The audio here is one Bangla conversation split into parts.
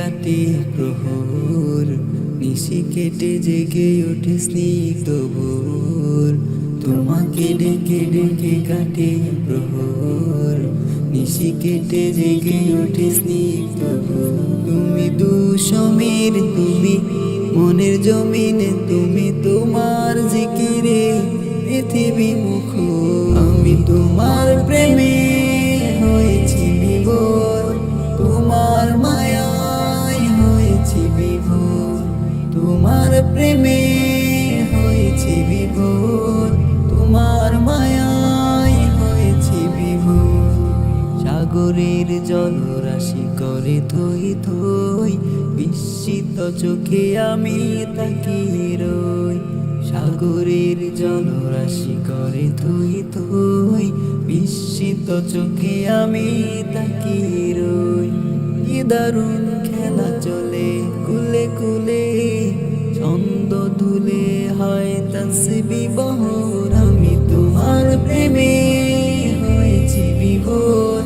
কাটে প্রহর, নিশি কেটে জেগে ওঠে স্নিগ্ধ ভোর। তোমাকে ডেকে ডেকে কাটে প্রহর, নিশি কেটে জেগে ওঠে স্নিগ্ধ তুমি দুসমীর, তুমি মনের জমিনে, তুমি তোমার জিকিরে পৃথিবী মুখ আমি তোমার প্রে তোমার প্রেমে হয়েছি বিভোর, তোমার মায়ায় হয়েছি বিভোর। সাগরের জলরাশি করে থই থই, বিস্মিত চোখে আমি তাকিয়ে রই। সাগরের জলরাশি করে থই থই, বিস্মিত চোখে আমি তাকিয়ে রই। দারুণ খেলা চলে, কুলে কুলে ছন্দ ধুলে হয় তসবি বহর। আমি তোমার প্রেমে হয়েছি বিভোর,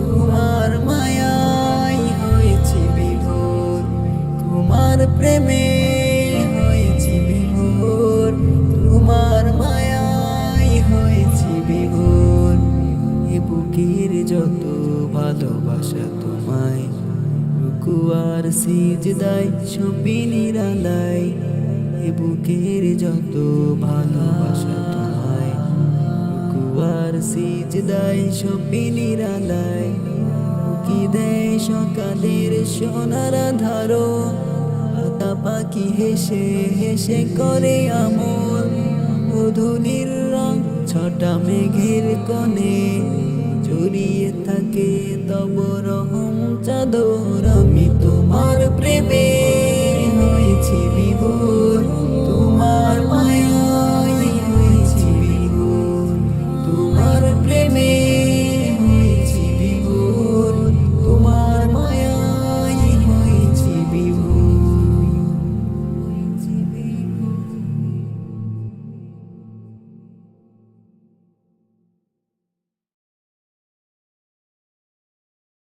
তোমার মায়াই হয়েছি বিভোর। তোমার প্রেমে হয়েছি বিভোর, তোমার মায়াই হয়েছি বিভোর। এ বুকের যত ভালোবাসা তোমায় রুকুয়ার সিজদায় সপি নিরালাই এ বুকের যত ভালোবাসা তোমায়। রুকুয়ার সিজদায় সপি নিরালাই কি দেয় সকালের সোনার ধারো? পাতা পাখি হেসে হেসে করে আমল, মধুনির রং ছটা মেঘের কোণে, জড়িয়ে থাকে